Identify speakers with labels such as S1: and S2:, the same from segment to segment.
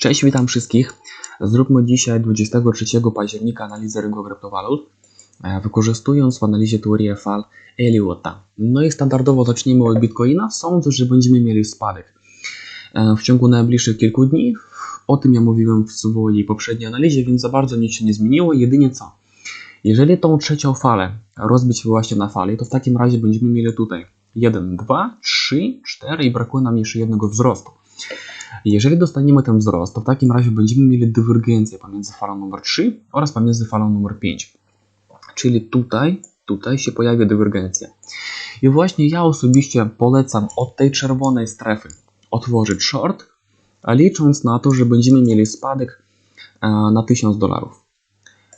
S1: Cześć, witam wszystkich. Zróbmy dzisiaj 23 października analizę rynku kryptowalut, e, wykorzystując w analizie teorię fal Elliotta. No i standardowo zaczniemy od Bitcoina. Sądzę, że będziemy mieli spadek e, w ciągu najbliższych kilku dni. O tym ja mówiłem w swojej poprzedniej analizie, więc za bardzo nic się nie zmieniło. Jedynie co? Jeżeli tą trzecią falę rozbić właśnie na fali, to w takim razie będziemy mieli tutaj 1, 2, 3, 4 i brakuje nam jeszcze jednego wzrostu. Jeżeli dostaniemy ten wzrost, to w takim razie będziemy mieli dywergencję pomiędzy falą numer 3 oraz pomiędzy falą numer 5. Czyli tutaj, tutaj się pojawia dywergencja. I właśnie ja osobiście polecam od tej czerwonej strefy otworzyć short, licząc na to, że będziemy mieli spadek e, na 1000 dolarów.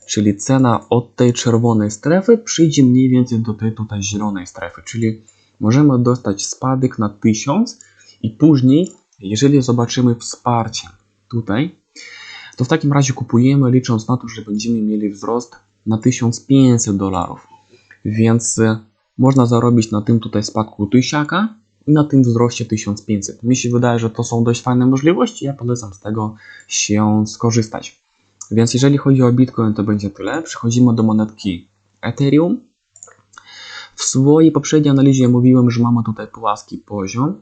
S1: Czyli cena od tej czerwonej strefy przyjdzie mniej więcej do tej tutaj zielonej strefy, czyli możemy dostać spadek na 1000 i później jeżeli zobaczymy wsparcie tutaj, to w takim razie kupujemy licząc na to, że będziemy mieli wzrost na 1500 dolarów. Więc e, można zarobić na tym tutaj spadku tysiaka i na tym wzroście 1500. Mi się wydaje, że to są dość fajne możliwości. Ja polecam z tego się skorzystać. Więc jeżeli chodzi o Bitcoin, to będzie tyle. Przechodzimy do monetki Ethereum. W swojej poprzedniej analizie mówiłem, że mamy tutaj płaski poziom.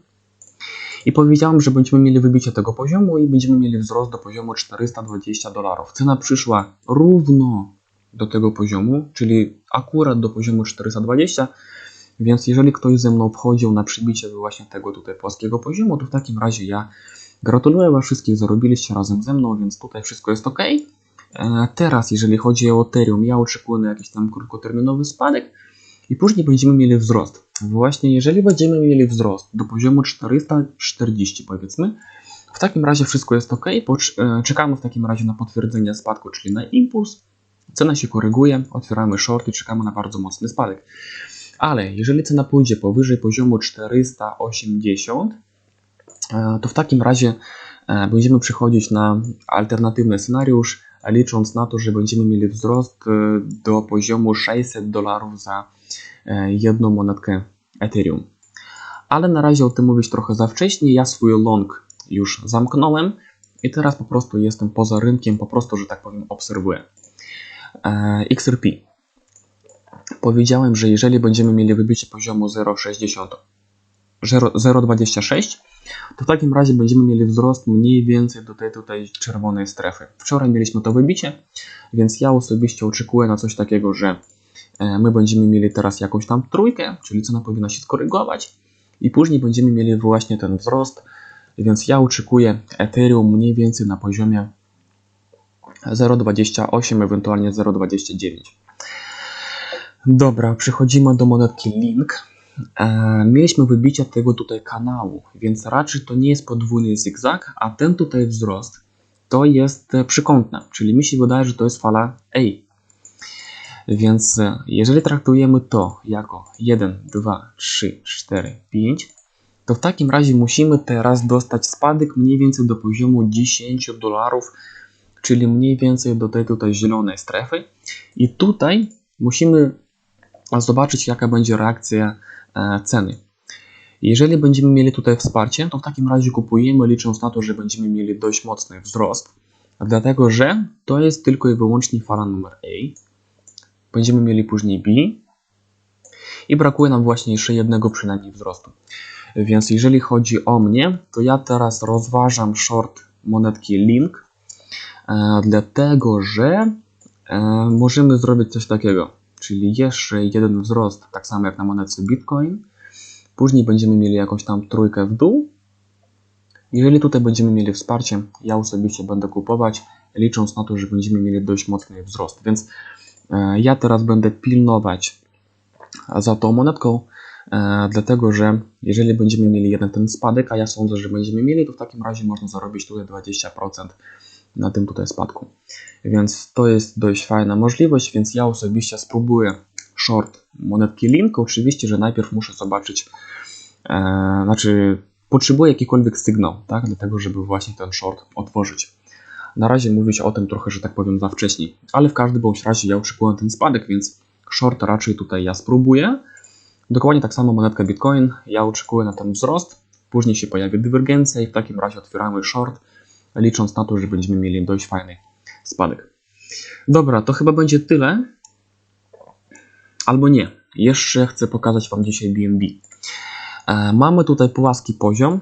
S1: I powiedziałem, że będziemy mieli wybicie tego poziomu i będziemy mieli wzrost do poziomu 420 dolarów. Cena przyszła równo do tego poziomu, czyli akurat do poziomu 420, więc jeżeli ktoś ze mną wchodził na przybicie właśnie tego tutaj płaskiego poziomu, to w takim razie ja gratuluję Was wszystkich, zarobiliście razem ze mną, więc tutaj wszystko jest ok. Teraz, jeżeli chodzi o Ethereum, ja oczekuję na jakiś tam krótkoterminowy spadek i później będziemy mieli wzrost. Właśnie jeżeli będziemy mieli wzrost do poziomu 440 powiedzmy, w takim razie wszystko jest ok. Czekamy w takim razie na potwierdzenie spadku, czyli na impuls. Cena się koryguje, otwieramy short i czekamy na bardzo mocny spadek. Ale jeżeli cena pójdzie powyżej poziomu 480, to w takim razie będziemy przechodzić na alternatywny scenariusz, licząc na to, że będziemy mieli wzrost do poziomu 600 dolarów za jedną monetkę Ethereum. Ale na razie o tym mówić trochę za wcześnie. Ja swój long już zamknąłem i teraz po prostu jestem poza rynkiem, po prostu, że tak powiem, obserwuję. XRP. Powiedziałem, że jeżeli będziemy mieli wybicie poziomu 0,60 0,26 to w takim razie będziemy mieli wzrost mniej więcej do tej tutaj czerwonej strefy. Wczoraj mieliśmy to wybicie, więc ja osobiście oczekuję na coś takiego, że my będziemy mieli teraz jakąś tam trójkę, czyli cena powinna się skorygować i później będziemy mieli właśnie ten wzrost, więc ja oczekuję Ethereum mniej więcej na poziomie 0,28, ewentualnie 0,29. Dobra, przechodzimy do monetki Link. Mieliśmy wybicie tego tutaj kanału, więc raczej to nie jest podwójny zigzag, a ten tutaj wzrost to jest przykątna, czyli mi się wydaje, że to jest fala A. Więc jeżeli traktujemy to jako 1, 2, 3, 4, 5, to w takim razie musimy teraz dostać spadek mniej więcej do poziomu 10 dolarów, czyli mniej więcej do tej tutaj zielonej strefy. I tutaj musimy zobaczyć, jaka będzie reakcja ceny. Jeżeli będziemy mieli tutaj wsparcie, to w takim razie kupujemy, licząc na to, że będziemy mieli dość mocny wzrost, dlatego że to jest tylko i wyłącznie fala numer A. Będziemy mieli później B i brakuje nam właśnie jeszcze jednego przynajmniej wzrostu. Więc jeżeli chodzi o mnie, to ja teraz rozważam short monetki Link, e, dlatego że e, możemy zrobić coś takiego, czyli jeszcze jeden wzrost, tak samo jak na monetce Bitcoin. Później będziemy mieli jakąś tam trójkę w dół. Jeżeli tutaj będziemy mieli wsparcie, ja osobiście będę kupować, licząc na to, że będziemy mieli dość mocny wzrost. Więc ja teraz będę pilnować za tą monetką, dlatego że jeżeli będziemy mieli jeden ten spadek, a ja sądzę, że będziemy mieli, to w takim razie można zarobić tutaj 20% na tym tutaj spadku. Więc to jest dość fajna możliwość, więc ja osobiście spróbuję short monetki Link. Oczywiście, że najpierw muszę zobaczyć, e, znaczy potrzebuję jakikolwiek sygnał, tak, dlatego żeby właśnie ten short otworzyć. Na razie mówić o tym trochę, że tak powiem, za wcześnie, ale w każdym bądź razie ja oczekuję ten spadek, więc short raczej tutaj ja spróbuję. Dokładnie tak samo monetka Bitcoin, ja oczekuję na ten wzrost, później się pojawi dywergencja i w takim razie otwieramy short licząc na to, że będziemy mieli dość fajny spadek. Dobra, to chyba będzie tyle. Albo nie. Jeszcze chcę pokazać Wam dzisiaj BNB. E, mamy tutaj płaski poziom.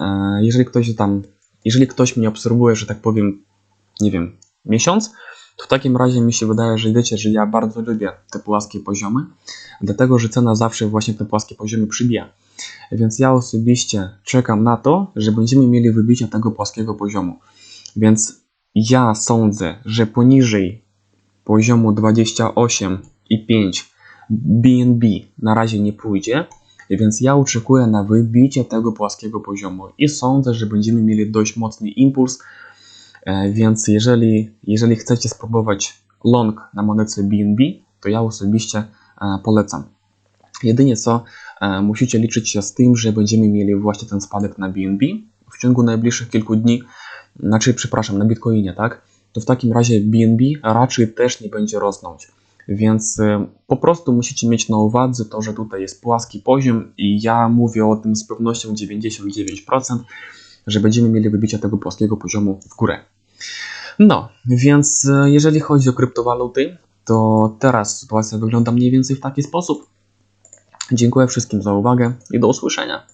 S1: E, jeżeli ktoś tam, jeżeli ktoś mnie obserwuje, że tak powiem, nie wiem, miesiąc, to w takim razie mi się wydaje, że wiecie, że ja bardzo lubię te płaskie poziomy, dlatego że cena zawsze właśnie te płaskie poziomy przybija. Więc ja osobiście czekam na to, że będziemy mieli wybicie tego płaskiego poziomu. Więc ja sądzę, że poniżej poziomu 28,5 BNB na razie nie pójdzie, więc ja oczekuję na wybicie tego płaskiego poziomu i sądzę, że będziemy mieli dość mocny impuls. E, Więc jeżeli, jeżeli chcecie spróbować long na monecie BNB, to ja osobiście e, polecam. Jedynie co, e, musicie liczyć się z tym, że będziemy mieli właśnie ten spadek na BNB w ciągu najbliższych kilku dni, znaczy, przepraszam, na Bitcoinie, tak? To w takim razie BNB raczej też nie będzie rosnąć. Więc e, po prostu musicie mieć na uwadze to, że tutaj jest płaski poziom i ja mówię o tym z pewnością 99%, że będziemy mieli wybicie tego płaskiego poziomu w górę. No, więc e, jeżeli chodzi o kryptowaluty, to teraz sytuacja wygląda mniej więcej w taki sposób. Dziękuję wszystkim za uwagę i do usłyszenia.